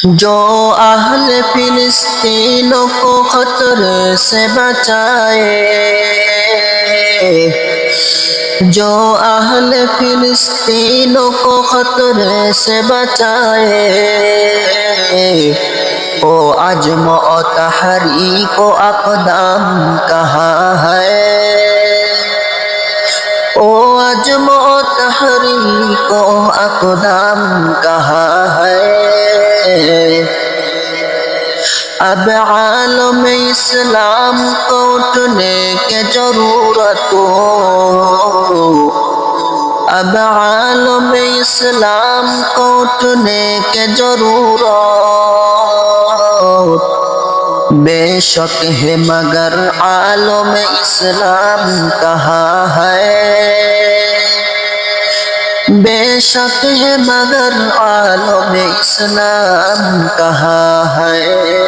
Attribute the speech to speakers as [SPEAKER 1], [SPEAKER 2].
[SPEAKER 1] जो अहल फिलिस्तीनों को खतरे से बचाए जो अहल फिलिस्तीनों को खतरे से बचाए ओ अजम ओ तहरी को अकदाम कहाँ है ओ अजम ओ तहरी को अकदाम कहाँ अब आलम इस्लाम को उठने के ज़रूरत। अब आलम इस्लाम को उठने के ज़रूरत। बेशक है मगर आलम इस्लाम कहाँ है? बेशक है मगर आलम इस्लाम कहाँ है?